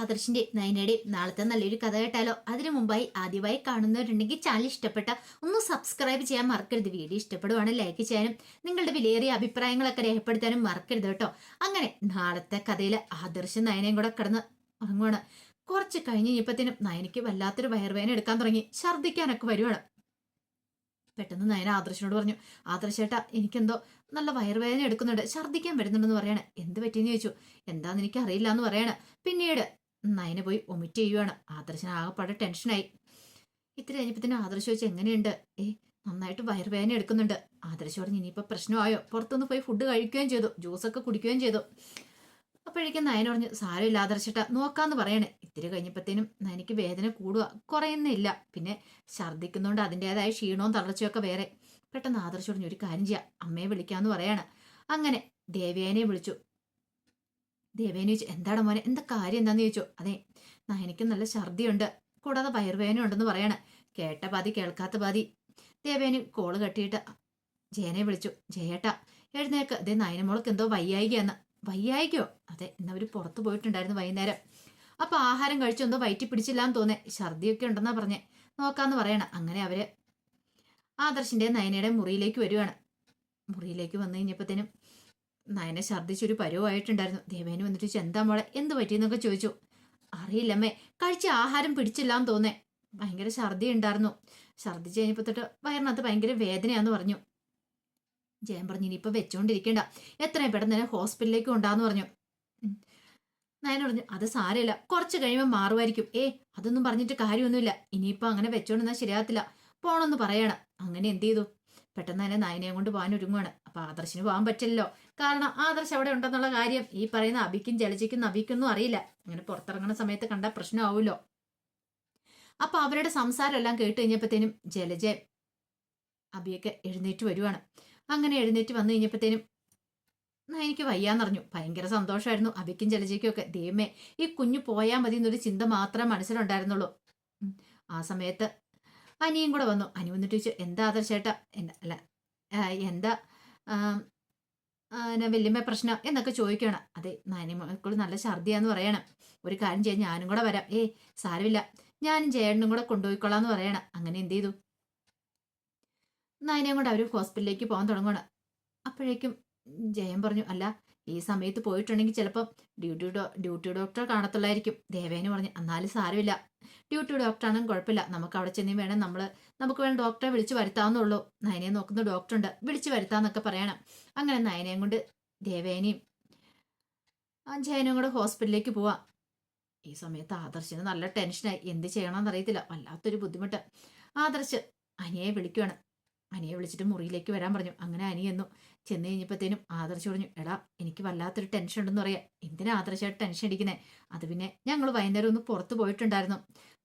ആദർശിന്റെ നയനയുടെയും നാളത്തെ നല്ലൊരു കഥ കേട്ടാലോ? അതിനു മുമ്പായി ആദ്യമായി കാണുന്നവരുണ്ടെങ്കിൽ ചാനൽ ഇഷ്ടപ്പെട്ട ഒന്ന് സബ്സ്ക്രൈബ് ചെയ്യാൻ മറക്കരുത്. വീഡിയോ ഇഷ്ടപ്പെടുവാണ് ലൈക്ക് ചെയ്യാനും നിങ്ങളുടെ വിലയേറിയ അഭിപ്രായങ്ങളൊക്കെ രേഖപ്പെടുത്താനും മറക്കരുത് കേട്ടോ. അങ്ങനെ നാളത്തെ കഥയിലെ ആദർശ നയനയും കൂടെ കിടന്ന് ഉറങ്ങുവാണ്. കുറച്ച് കഴിഞ്ഞ് ഇപ്പത്തിനും നയനയ്ക്ക് വല്ലാത്തൊരു വയറുവേദന എടുക്കാൻ തുടങ്ങി. ഛർദ്ദിക്കാനൊക്കെ വരുവാണ്. പെട്ടെന്ന് നയന ആദർശനോട് പറഞ്ഞു ആദർശേട്ടാ എനിക്കെന്തോ നല്ല വയറുവേദന എടുക്കുന്നുണ്ട്. ഛർദ്ദിക്കാൻ വരുന്നുണ്ടെന്ന് പറയാണ്. എന്ത് പറ്റിയെന്ന് ചോദിച്ചു. എന്താന്ന് എനിക്ക് അറിയില്ല എന്ന് പറയാണ്. പിന്നീട് നയന പോയി ഒമിറ്റ് ചെയ്യുവാണ്. ആദർശന് ആകെപ്പാടെ ടെൻഷനായി ഇത്തിരി തന്നെ ആദർശ് ചോദിച്ചു എങ്ങനെയുണ്ട്? ഏ നന്നായിട്ട് വയറുവേദന എടുക്കുന്നുണ്ട്. ആദർശ് പറഞ്ഞു ഇനിയിപ്പോൾ പ്രശ്നമായോ? പുറത്തുനിന്ന് പോയി ഫുഡ് കഴിക്കുകയും ചെയ്തു ജ്യൂസൊക്കെ കുടിക്കുകയും ചെയ്തു. അപ്പോഴേക്കും നയന പറഞ്ഞു സാരമില്ല ആദർശട്ട നോക്കാന്ന് പറയണേ. ഇത്തിരി കഴിഞ്ഞപ്പോഴത്തേനും നയനിക്ക് വേദന കൂടുക കുറയുന്നില്ല. പിന്നെ ഛർദ്ദിക്കുന്നതുകൊണ്ട് അതിന്റെതായ ക്ഷീണവും തളർച്ചയൊക്കെ വേറെ. പെട്ടെന്ന് ആദർശ് പറഞ്ഞു ഒരു കാര്യം ചെയ്യാം അമ്മയെ വിളിക്കാമെന്ന് പറയാണ്. അങ്ങനെ ദേവ്യാനെ വിളിച്ചു. ദേവേനെ ചോദിച്ചു എന്താണ് മോനെ എന്താ കാര്യം എന്താന്ന് ചോദിച്ചു? അതെ എനിക്ക് നല്ല ഛർദിയുണ്ട് കൂടാതെ വയറുവേദന ഉണ്ടെന്ന് പറയാണ്. കേട്ട പാതി കേൾക്കാത്ത പാതി. ദേവേന് കോൾ കട്ടിയിട്ട് ജയനെ വിളിച്ചു ജയേട്ടാ എഴുന്നേക്ക് ദേ നയനമോൾക്ക് എന്തോ വയ്യായികയെന്ന്. വയ്യായികയോ? അതെ ഇന്നവർ പുറത്തു പോയിട്ടുണ്ടായിരുന്നു വൈകുന്നേരം. അപ്പൊ ആഹാരം കഴിച്ചു എന്തോ വയറ്റി പിടിച്ചില്ലാന്ന് തോന്നേ. ഛർദിയൊക്കെ ഉണ്ടെന്നാ പറഞ്ഞേ. നോക്കാന്ന് പറയണം. അങ്ങനെ അവർ ആദർശിന്റെ നയനയുടെ മുറിയിലേക്ക് വരുവാണ്. മുറിയിലേക്ക് വന്നു കഴിഞ്ഞപ്പോഴത്തേനും നയന ഛർദ്ദിച്ചൊരു പരുവായിട്ടുണ്ടായിരുന്നു. ദേവേന് വന്നിട്ട് ചെന്താ മോളെ? എന്ത് പറ്റിയെന്നൊക്കെ ചോദിച്ചു. അറിയില്ലമ്മേ കഴിച്ച ആഹാരം പിടിച്ചില്ലാന്ന് തോന്നേ. ഭയങ്കര ഛർദി ഉണ്ടായിരുന്നു ഛർദിച്ച് കഴിഞ്ഞപ്പോൾ തൊട്ട് വയറിനകത്ത് ഭയങ്കര വേദനയാന്ന് പറഞ്ഞു. ജയൻ പറഞ്ഞു ഇനിയിപ്പോൾ വെച്ചുകൊണ്ടിരിക്കേണ്ട എത്രയും പെട്ടെന്ന് തന്നെ ഹോസ്പിറ്റലിലേക്ക് കൊണ്ടാന്ന് പറഞ്ഞു. നയന പറഞ്ഞു അത് സാരമില്ല. കുറച്ച് കഴിയുമ്പോൾ മാറുമായിരിക്കും. ഏ അതൊന്നും പറഞ്ഞിട്ട് കാര്യമൊന്നുമില്ല. ഇനിയിപ്പോൾ അങ്ങനെ വെച്ചോണ്ടെന്നാൽ ശരിയാകത്തില്ല. പോണമെന്ന് പറയണം. അങ്ങനെ എന്ത് ചെയ്തു? പെട്ടെന്ന് തന്നെ നയനയും കൊണ്ട് പോകാൻ ഒരുങ്ങുവാണ് അപ്പൊ ആദർശിന് പോകാൻ പറ്റില്ലല്ലോ. കാരണം ആദർശ് അവിടെ ഉണ്ടെന്നുള്ള കാര്യം ഈ പറയുന്ന അഭിക്കും ജലജിക്കും നബിക്കൊന്നും അറിയില്ല. അങ്ങനെ പുറത്തിറങ്ങുന്ന സമയത്ത് കണ്ട പ്രശ്നമാവുമല്ലോ. അപ്പൊ അവരുടെ സംസാരം എല്ലാം കേട്ട് കഴിഞ്ഞപ്പോഴത്തേനും ജലജ അബിയൊക്കെ എഴുന്നേറ്റ് വരുവാണ്. അങ്ങനെ എഴുന്നേറ്റ് വന്നു കഴിഞ്ഞപ്പോഴത്തേനും "എന്നാ എനിക്ക് വയ്യാന്നറിഞ്ഞു. ഭയങ്കര സന്തോഷമായിരുന്നു അഭിക്കും ജലജയ്ക്കും ഒക്കെ ദൈവമേ ഈ കുഞ്ഞു പോയാൽ മതി എന്നൊരു ചിന്ത മാത്രമേ മനസ്സിലുണ്ടായിരുന്നുള്ളൂ. ആ സമയത്ത് അനിയും കൂടെ വന്നു. അനി വന്നിട്ട് ചോദിച്ചു എന്താ ആദർശേട്ടാ എന്താ അല്ല എന്താ എന്നാ വല്യമ്മ പ്രശ്നം? എന്നൊക്കെ ചോദിക്കണം അതെ നാനിമക്കൾ നല്ല ഛർദിയാന്ന് പറയണം. ഒരു കാര്യം ചെയ്യാൻ ഞാനും കൂടെ വരാം. ഏ സാരമില്ല. ഞാനും ചേട്ടനും കൂടെ കൊണ്ടുപോയിക്കൊള്ളാന്ന് പറയണം. അങ്ങനെ എന്ത് ചെയ്തു? നായനെയും കൂടെ അവർ ഹോസ്പിറ്റലിലേക്ക് പോകാൻ തുടങ്ങണം അപ്പോഴേക്കും ജയൻ പറഞ്ഞു അല്ല ഈ സമയത്ത് പോയിട്ടുണ്ടെങ്കിൽ ചിലപ്പം ഡ്യൂട്ടി ഡ്യൂട്ടി ഡോക്ടർ കാണത്തുള്ളായിരിക്കും. ദേവേന് പറഞ്ഞു എന്നാലും സാരമില്ല. ഡ്യൂട്ടി ഡോക്ടറാണെങ്കിൽ കുഴപ്പമില്ല. നമുക്ക് അവിടെ ചെന്നി വേണം. നമ്മൾ നമുക്ക് വേണം ഡോക്ടറെ വിളിച്ച് വരുത്താവുന്നുള്ളൂ. നയനയെ നോക്കുന്ന ഡോക്ടറുണ്ട് വിളിച്ച് വരുത്താന്നൊക്കെ പറയണം. അങ്ങനെ നയനയും കൊണ്ട് ദേവേനയും ജയനും കൂടെ ഹോസ്പിറ്റലിലേക്ക് പോവാം. ഈ സമയത്ത് ആദർശിന് നല്ല ടെൻഷനായി എന്ത് ചെയ്യണമെന്ന് അറിയത്തില്ല. വല്ലാത്തൊരു ബുദ്ധിമുട്ട്. ആദർശ് അനിയെ വിളിക്കുവാണ്. അനിയെ വിളിച്ചിട്ട് മുറിയിലേക്ക് വരാൻ പറഞ്ഞു. അങ്ങനെ അനി എന്നു. ചെന്ന് കഴിഞ്ഞപ്പോഴത്തേനും ആദർശ് പറഞ്ഞു എടാ എനിക്ക് വല്ലാത്തൊരു ടെൻഷൻ ഉണ്ടെന്ന് പറയാം. എന്തിനാ ആദർശമായിട്ട് ടെൻഷൻ അടിക്കുന്നത് അത് പിന്നെ ഞങ്ങൾ വൈകുന്നേരം ഒന്ന് പുറത്ത് പോയിട്ടുണ്ടായിരുന്നു.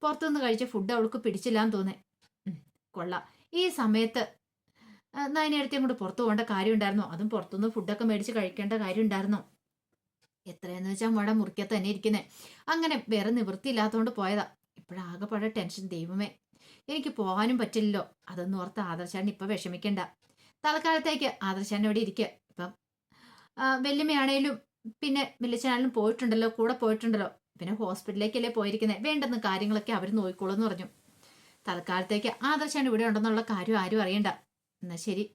പുറത്തുനിന്ന് കഴിച്ച ഫുഡ് അവൾക്ക് പിടിച്ചില്ലാന്ന് തോന്നേ. കൊള്ള. ഈ സമയത്ത് നയനടുത്തേം അങ്ങോട്ട് പുറത്തു പോകേണ്ട കാര്യമുണ്ടായിരുന്നോ. അതും പുറത്തുനിന്ന് ഫുഡൊക്കെ മേടിച്ച് കഴിക്കേണ്ട കാര്യമുണ്ടായിരുന്നോ. എത്രയെന്ന് വെച്ചാൽ മുട മുറിക്കാൻ തന്നെ ഇരിക്കുന്നേ. അങ്ങനെ വേറെ നിവൃത്തിയില്ലാത്തതുകൊണ്ട് പോയതാ. ഇപ്പോഴാകെപ്പാടെ ടെൻഷൻ ദൈവമേ. എനിക്ക് പോകാനും പറ്റില്ലല്ലോ. അതൊന്നും ഓർത്ത് ആദർശാൻ ഇപ്പം വിഷമിക്കണ്ട. തൽക്കാലത്തേക്ക് ആദർശാൻ ഇവിടെ ഇരിക്കുക ഇപ്പം വല്യമ്മയാണേലും പിന്നെ വല്യച്ഛനാണെങ്കിലും പോയിട്ടുണ്ടല്ലോ കൂടെ പോയിട്ടുണ്ടല്ലോ. പിന്നെ ഹോസ്പിറ്റലിലേക്കല്ലേ പോയിരിക്കുന്നത് വേണ്ടെന്ന് കാര്യങ്ങളൊക്കെ അവർ നോക്കിക്കോളൂ എന്ന് പറഞ്ഞു. തൽക്കാലത്തേക്ക് ആദർശാണ് ഇവിടെ ഉണ്ടെന്നുള്ള കാര്യം ആരും അറിയണ്ട. എന്നാ ശരി.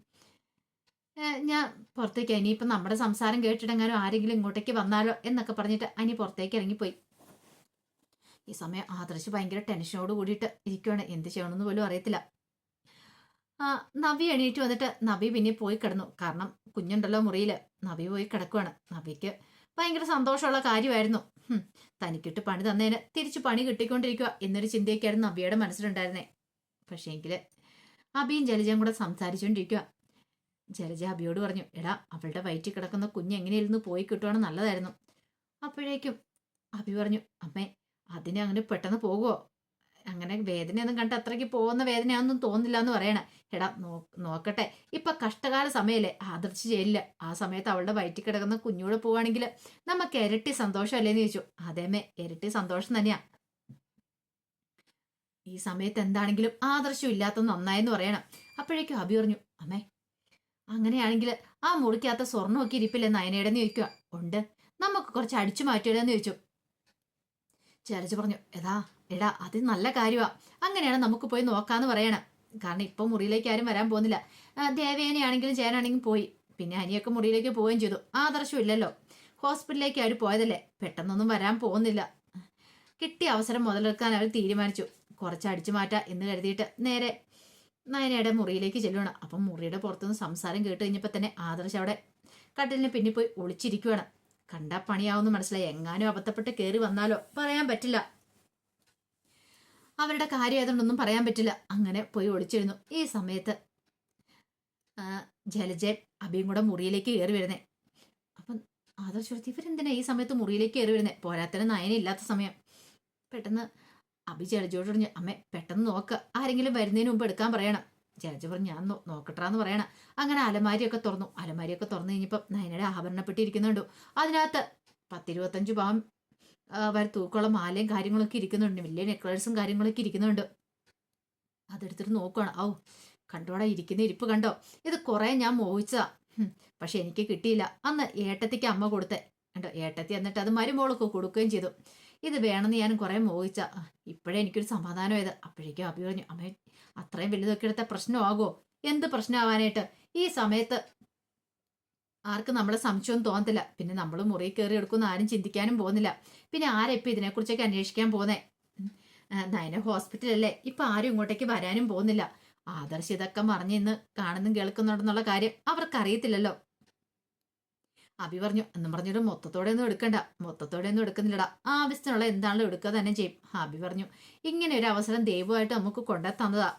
ഞാൻ പുറത്തേക്ക്. ഇനിയിപ്പം നമ്മുടെ സംസാരം കേട്ടിട്ടെങ്ങാനും ആരെങ്കിലും ഇങ്ങോട്ടേക്ക് വന്നാലോ എന്നൊക്കെ പറഞ്ഞിട്ട് അനി പുറത്തേക്ക് ഇറങ്ങിപ്പോയി. ഈ സമയം ആദർശ് ഭയങ്കര ടെൻഷനോട് കൂടിയിട്ട് ഇരിക്കുവാണ്. എന്ത് ചെയ്യണമെന്ന് പോലും അറിയത്തില്ല. നവി എണീറ്റ് വന്നിട്ട് നവി പിന്നെ പോയി കിടന്നു. കാരണം കുഞ്ഞുണ്ടല്ലോ മുറിയിൽ നവി പോയി കിടക്കുവാണ്. നവിക്ക് ഭയങ്കര സന്തോഷമുള്ള കാര്യമായിരുന്നു. തനിക്കിട്ട് പണി തന്നതിന് തിരിച്ചു പണി കിട്ടിക്കൊണ്ടിരിക്കുക എന്നൊരു ചിന്തയൊക്കെയായിരുന്നു അബിയുടെ മനസ്സിലുണ്ടായിരുന്നേ. പക്ഷേ എങ്കിൽ അബിയും ജലജയും കൂടെ സംസാരിച്ചുകൊണ്ടിരിക്കുക ജലജ അബിയോട് പറഞ്ഞു എടാ അവളുടെ വയറ്റിൽ കിടക്കുന്ന കുഞ്ഞ് എങ്ങനെയായിരുന്നു പോയി കിട്ടുവാണ് നല്ലതായിരുന്നു. അപ്പോഴേക്കും അബി പറഞ്ഞു അമ്മേ അതിനെ അങ്ങനെ പെട്ടെന്ന് പോകുമോ അങ്ങനെ വേദനയൊന്നും കണ്ട് അത്രയ്ക്ക് പോകുന്ന വേദനയാണെന്നും തോന്നില്ല എന്ന് പറയണേ. എടാ നോ നോക്കട്ടെ. ഇപ്പൊ കഷ്ടകാല സമയല്ലേ? ആദർശ് ചെയ്യില്ല ആ സമയത്ത് അവളുടെ വയറ്റിൽ കിടക്കുന്ന കുഞ്ഞൂടെ പോവാണെങ്കിൽ നമുക്ക് ഇരട്ടി സന്തോഷം അല്ലേന്ന് ചോദിച്ചു അതേമേ ഇരട്ടി സന്തോഷം തന്നെയാ. ഈ സമയത്ത് എന്താണെങ്കിലും ആദർശം ഇല്ലാത്ത നന്നായെന്ന് പറയണം. അപ്പോഴേക്കും അഭി പറഞ്ഞു അമ്മേ അങ്ങനെയാണെങ്കിൽ ആ മുറിക്കകത്ത് സ്വർണമൊക്കെ ഇരിപ്പില്ലേ നയനയുടെ ചോദിക്കുക ഉണ്ട്. നമുക്ക് കുറച്ച് അടിച്ചു മാറ്റിയിടാന്ന് ചോദിച്ചു. ജലജ പറഞ്ഞു എടാ എടാ അത് നല്ല കാര്യമാ അങ്ങനെയാണ് നമുക്ക് പോയി നോക്കാന്ന് പറയണം. കാരണം ഇപ്പൊ മുറിയിലേക്ക് ആരും വരാൻ പോകുന്നില്ല. ദേവേനയാണെങ്കിലും ചേനാണെങ്കിലും പോയി. പിന്നെ അനിയൊക്കെ മുറിയിലേക്ക് പോവുകയും ചെയ്തു. ആദർശം ഇല്ലല്ലോ. ഹോസ്പിറ്റലിലേക്ക് അവർ പോയതല്ലേ. പെട്ടെന്നൊന്നും വരാൻ പോകുന്നില്ല. കിട്ടിയ അവസരം മുതലെടുക്കാൻ അവർ തീരുമാനിച്ചു. കുറച്ച് അടിച്ചു മാറ്റാം എന്ന് കരുതിയിട്ട് നേരെ നയനയുടെ മുറിയിലേക്ക് ചെല്ലുകയാണ് അപ്പം മുറിയുടെ പുറത്തുനിന്ന് സംസാരം കേട്ട് കഴിഞ്ഞപ്പോൾ തന്നെ ആദർശ് അവിടെ കട്ടിലിന് പിന്നിൽ പോയി ഒളിച്ചിരിക്കുവാണ്. കണ്ടാ പണിയാവുന്ന മനസ്സിലായി. എങ്ങാനും അബദ്ധപ്പെട്ട് കയറി വന്നാലോ? പറയാൻ പറ്റില്ല. അവരുടെ കാര്യം ആയതുകൊണ്ടൊന്നും പറയാൻ പറ്റില്ല. അങ്ങനെ പോയി ഒളിച്ചിരുന്നു. ഈ സമയത്ത് ജലജൻ അഭിയും കൂടെ മുറിയിലേക്ക് കയറി വരുന്നേ. അപ്പം ആദർശ് ചോദിച്ചു ഇവരെന്തിനാ ഈ സമയത്ത് മുറിയിലേക്ക് കയറി വരുന്നേ? നയന നയനില്ലാത്ത സമയം. പെട്ടെന്ന് അബി ജലജോട് പറഞ്ഞു അമ്മേ പെട്ടെന്ന് നോക്ക്. ആരെങ്കിലും വരുന്നതിന് മുമ്പ് എടുക്കാൻ പറയണം. ജലജ പറഞ്ഞു ഞാൻ നോക്കട്ടാന്ന് പറയണം. അങ്ങനെ അലമാരിയൊക്കെ തുറന്നു. അലമാരിയൊക്കെ തുറന്നു കഴിഞ്ഞപ്പോൾ നയനയുടെ ആഭരണപ്പെട്ടിരിക്കുന്നുണ്ടു അതിനകത്ത് പത്തിരുപത്തഞ്ച് പാവം വരെ തൂക്കമുള്ള മാലയും കാര്യങ്ങളൊക്കെ ഇരിക്കുന്നുണ്ട്. വലിയ നെക്ലേഴ്സും കാര്യങ്ങളൊക്കെ ഇരിക്കുന്നുണ്ട്. അതെടുത്തിട്ട് നോക്കുകയാണ് ഔ കണ്ടോടാ ഇരിക്കുന്ന ഇരിപ്പ് കണ്ടോ? ഇത് കുറേ ഞാൻ മോഹിച്ചതാ. പക്ഷെ എനിക്ക് കിട്ടിയില്ല. അന്ന് ഏട്ടത്തിക്ക് അമ്മ കൊടുത്തേ. കണ്ടോ? ഏട്ടത്തി എന്നിട്ട് അത് മരുമോൾക്ക് കൊടുക്കുകയും ചെയ്തു. ഇത് വേണമെന്ന് ഞാൻ കുറേ മോഹിച്ച. ഇപ്പോഴേ എനിക്കൊരു സമാധാനമായത്. അപ്പോഴേക്കും അഭി പറഞ്ഞു അമ്മ അത്രയും വലുതൊക്കെ എടുത്ത പ്രശ്നമാകുമോ എന്ത് പ്രശ്നമാവാനായിട്ട്? ഈ സമയത്ത് ആർക്കും നമ്മളെ സംശയം തോന്നത്തില്ല. പിന്നെ നമ്മൾ മുറി കയറി എടുക്കുന്ന ആരും ചിന്തിക്കാനും പോകുന്നില്ല. പിന്നെ ആരെ ഇപ്പൊ ഇതിനെക്കുറിച്ചൊക്കെ അന്വേഷിക്കാൻ. ആ, നയന ഹോസ്പിറ്റലല്ലേ? ഇപ്പൊ ആരും ഇങ്ങോട്ടേക്ക് വരാനും പോകുന്നില്ല. ആദർശ് ഇതൊക്കെ മറിഞ്ഞ് ഇന്ന് കാണുന്നും കേൾക്കുന്നുണ്ടെന്നുള്ള കാര്യം അവർക്കറിയത്തില്ലല്ലോ. അഭി പറഞ്ഞു എന്ന് പറഞ്ഞിട്ട് മൊത്തത്തോടെ ഒന്നും എടുക്കണ്ട. മൊത്തത്തോടെ ഒന്നും എടുക്കുന്നില്ലടാ. ആവശ്യത്തിനുള്ള എന്താണല്ലോ എടുക്കുക തന്നെ ചെയ്യും. അഭി പറഞ്ഞു ഇങ്ങനെ ഒരു അവസരം ദൈവമായിട്ട് നമുക്ക് കൊണ്ടു തന്നതാ.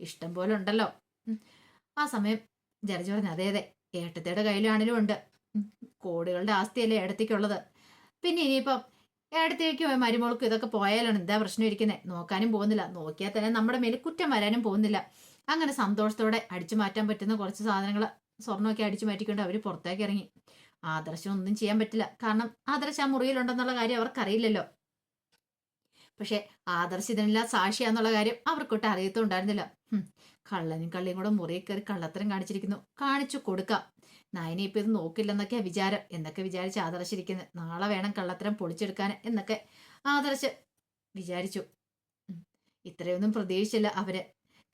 ഇഷ്ടം പോലെ ഉണ്ടല്ലോ. ആ സമയം ജലജ പറഞ്ഞു അതെ അതെ ഏട്ടത്തിയുടെ കയ്യിലാണെങ്കിലും ഉണ്ട്. കോടികളുടെ ആസ്തിയല്ലേ ഏടത്തേക്കുള്ളത് പിന്നെ ഇനിയിപ്പം ഏടത്തേക്ക് മരുമോൾക്കും ഇതൊക്കെ പോയാലാണ് എന്താ പ്രശ്നം ഇരിക്കുന്നത് നോക്കാനും പോകുന്നില്ല. നോക്കിയാൽ തന്നെ നമ്മുടെ മേൽ കുറ്റം വരാനും പോകുന്നില്ല. അങ്ങനെ സന്തോഷത്തോടെ അടിച്ചു മാറ്റാൻ പറ്റുന്ന കുറച്ച് സാധനങ്ങൾ സ്വർണമൊക്കെ അടിച്ചു മാറ്റിക്കൊണ്ട് അവർ പുറത്തേക്ക് ഇറങ്ങി. ആദർശം ഒന്നും ചെയ്യാൻ പറ്റില്ല. കാരണം ആദർശ് ആ മുറിയിലുണ്ടെന്നുള്ള കാര്യം അവർക്കറിയില്ലല്ലോ. പക്ഷെ ആദർശ് ഇതിനെല്ലാം സാക്ഷിയാന്നുള്ള കാര്യം അവർക്കൊട്ട് അറിയത്തുണ്ടായിരുന്നില്ല. കള്ളനും കള്ളിയും കൂടെ മുറിയിൽ കയറി കള്ളത്തരം കാണിച്ചിരിക്കുന്നു. കാണിച്ചു കൊടുക്കാം. നയനെ ഇപ്പൊ ഇത് നോക്കില്ലെന്നൊക്കെയാ വിചാരം. എന്നൊക്കെ വിചാരിച്ച് ആദർശിരിക്കുന്നത് നാളെ വേണം കള്ളത്തരം പൊളിച്ചെടുക്കാൻ എന്നൊക്കെ ആദർശ് വിചാരിച്ചു. ഇത്രയൊന്നും പ്രതീക്ഷിച്ചില്ല അവർ.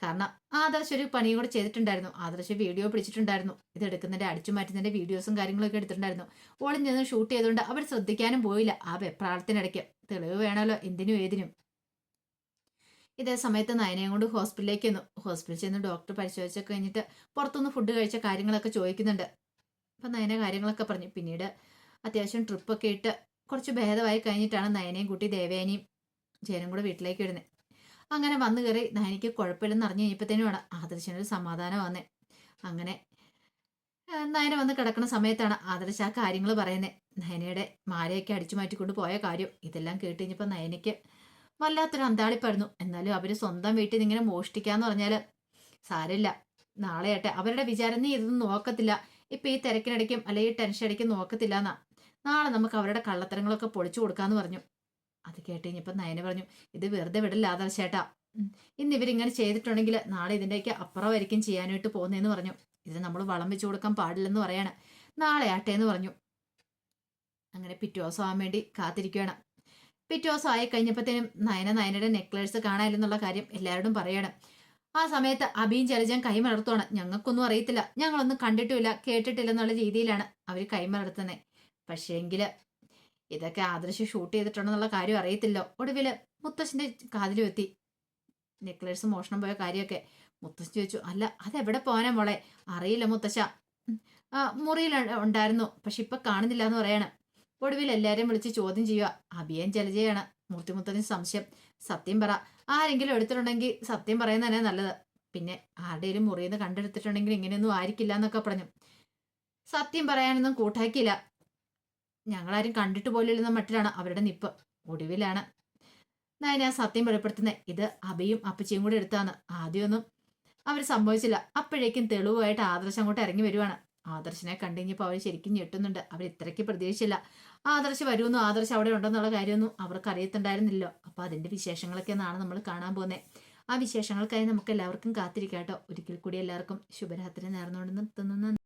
കാരണം ആദർശ് ഒരു പണിയും കൂടെ ചെയ്തിട്ടുണ്ടായിരുന്നു. ആദർശ് വീഡിയോ പിടിച്ചിട്ടുണ്ടായിരുന്നു. ഇത് എടുക്കുന്നതിന്റെ അടിച്ചു മാറ്റുന്നതിന്റെ വീഡിയോസും കാര്യങ്ങളൊക്കെ എടുത്തിട്ടുണ്ടായിരുന്നു. ഓളിൽ നിന്ന് ഷൂട്ട് ചെയ്തുകൊണ്ട് അവർ ശ്രദ്ധിക്കാനും പോയില്ല. ആ വെപ്രാളത്തിനിടയ്ക്ക് തെളിവ് വേണമല്ലോ എന്തിനും ഏതിനും. ഇതേ സമയത്ത് നയനയും കൊണ്ട് ഹോസ്പിറ്റലിലേക്ക് വന്നു ഹോസ്പിറ്റലിൽ ചെന്ന് ഡോക്ടർ പരിശോധിച്ചൊക്കെ കഴിഞ്ഞിട്ട് പുറത്തുനിന്ന് ഫുഡ് കഴിച്ച കാര്യങ്ങളൊക്കെ ചോദിക്കുന്നുണ്ട്. അപ്പം നയന കാര്യങ്ങളൊക്കെ പറഞ്ഞു. പിന്നീട് അത്യാവശ്യം ട്രിപ്പൊക്കെ ഇട്ട് കുറച്ച് ഭേദമായി കഴിഞ്ഞിട്ടാണ് നയനയും കൂട്ടി ദേവേനയും ജയനും കൂടെ വീട്ടിലേക്ക് വരുന്നത് അങ്ങനെ വന്നു കയറി എനിക്ക് കുഴപ്പമില്ലെന്ന് അറിഞ്ഞു കഴിഞ്ഞപ്പോഴത്തേനുമാണ് ആദർശനൊരു സമാധാനം വന്നേ. അങ്ങനെ നയന വന്ന് കിടക്കുന്ന സമയത്താണ് ആദർശ ആ കാര്യങ്ങൾ പറയുന്നത് നയനയുടെ മാലയൊക്കെ അടിച്ചു മാറ്റിക്കൊണ്ട് പോയ കാര്യം. ഇതെല്ലാം കേട്ട് കഴിഞ്ഞപ്പോൾ നയനയ്ക്ക് വല്ലാത്തൊരു അന്താളിപ്പായിരുന്നു എന്നാലും അവർ സ്വന്തം വീട്ടിൽ നിന്ന് ഇങ്ങനെ മോഷ്ടിക്കാന്ന് പറഞ്ഞാൽ സാരമില്ല. നാളെ അവരുടെ വിചാരം നീ ഇതൊന്നും നോക്കത്തില്ല. ഇപ്പം ഈ തിരക്കിനിടയ്ക്കും അല്ലെങ്കിൽ ടെൻഷൻ അടിക്കും നോക്കത്തില്ല എന്നാ നാളെ നമുക്ക് അവരുടെ കള്ളത്തരങ്ങളൊക്കെ പൊളിച്ചു കൊടുക്കാന്ന് പറഞ്ഞു. അത് കേട്ട് കഴിഞ്ഞപ്പോൾ നയന പറഞ്ഞു ഇത് വെറുതെ വിടില്ല ആദർശേട്ടാ ഉം. ഇന്ന് ഇവരിങ്ങനെ ചെയ്തിട്ടുണ്ടെങ്കിൽ നാളെ ഇതിന്റെയൊക്കെ അപ്പുറമായിരിക്കും ചെയ്യാനായിട്ട് പോകുന്നതെന്ന് പറഞ്ഞു. ഇത് നമ്മൾ വളം വെച്ച് കൊടുക്കാൻ പാടില്ലെന്ന് പറയാണ്. നാളെ ആട്ടെ എന്ന് പറഞ്ഞു. അങ്ങനെ പിറ്റേ ദിവസം ആവാൻ വേണ്ടി കാത്തിരിക്കുകയാണ് പിറ്റേ ദിവസം ആയി കഴിഞ്ഞപ്പോഴത്തേനും നയന നയനയുടെ നെക്ലേഴ്സ് കാണാനില്ലെന്നുള്ള കാര്യം എല്ലാവരോടും പറയാണ്. ആ സമയത്ത് അഭിയും ജലജൻ കൈമലർത്തുവാണ്. ഞങ്ങൾക്കൊന്നും അറിയത്തില്ല. ഞങ്ങളൊന്നും കണ്ടിട്ടുമില്ല കേട്ടിട്ടില്ല എന്നുള്ള രീതിയിലാണ് അവർ കൈമലർത്തുന്നത് പക്ഷേങ്കിൽ ഇതൊക്കെ ആദർശ് ഷൂട്ട് ചെയ്തിട്ടുണ്ടെന്നുള്ള കാര്യം അറിയത്തില്ലോ. ഒടുവിൽ മുത്തശ്ശന്റെ കാതിലും എത്തി നെക്ലേഴ്സ് മോഷണം പോയ കാര്യമൊക്കെ മുത്തശ്ശൻ ചോദിച്ചു അല്ല അതെവിടെ പോകാനാ മോളെ? അറിയില്ല മുത്തശ്ശ. മുറിയിൽ ഉണ്ടായിരുന്നു. പക്ഷെ ഇപ്പൊ കാണുന്നില്ല എന്ന് പറയാണ്. ഒടുവിൽ എല്ലാരെയും വിളിച്ച് ചോദ്യം ചെയ്യുക. അഭിയൻ ജലജയാണ്. മൂർത്തിമുത്തതിന് സംശയം. സത്യം പറ. ആരെങ്കിലും എടുത്തിട്ടുണ്ടെങ്കിൽ സത്യം പറയുന്നത് തന്നെ നല്ലത്. പിന്നെ ആരുടെയും മുറിയിൽ നിന്ന് കണ്ടെടുത്തിട്ടുണ്ടെങ്കിൽ ഇങ്ങനെയൊന്നും ആയിരിക്കില്ല എന്നൊക്കെ പറഞ്ഞു. സത്യം പറയാനൊന്നും കൂട്ടാക്കിയില്ല. ഞങ്ങളാരും കണ്ടിട്ട് പോലില്ലെന്ന മട്ടിലാണ് അവരുടെ നിപ്പ്. ഒടുവിലാണ് നയന സത്യം വെളിപ്പെടുത്തുന്നത് ഇത് അബിയും അപ്പച്ചിയും കൂടി എടുത്താന്ന് ആദ്യമൊന്നും അവർ സംഭവിച്ചില്ല. അപ്പോഴേക്കും തെളിവായിട്ട് ആദർശം അങ്ങോട്ട് ഇറങ്ങി വരുവാണ്. ആദർശനെ കണ്ടുകഴിഞ്ഞപ്പോൾ അവർ ശരിക്കും ഞെട്ടുന്നുണ്ട്. അവർ ഇത്രയ്ക്ക് പ്രതീക്ഷിച്ചില്ല. ആദർശ് വരുമെന്നും? ആദർശ് അവിടെ ഉണ്ടെന്നുള്ള കാര്യമൊന്നും അവർക്ക് അറിയത്തുണ്ടായിരുന്നില്ലോ. അപ്പോൾ അതിന്റെ വിശേഷങ്ങളൊക്കെ നാളെ നമ്മൾ കാണാൻ പോകുന്നത് ആ വിശേഷങ്ങൾക്കായി നമുക്ക് എല്ലാവർക്കും കാത്തിരിക്കാം കേട്ടോ ഒരിക്കൽ കൂടി എല്ലാവർക്കും ശുഭരാത്രി നേർന്നുകൊണ്ട് നിർത്തുന്നു.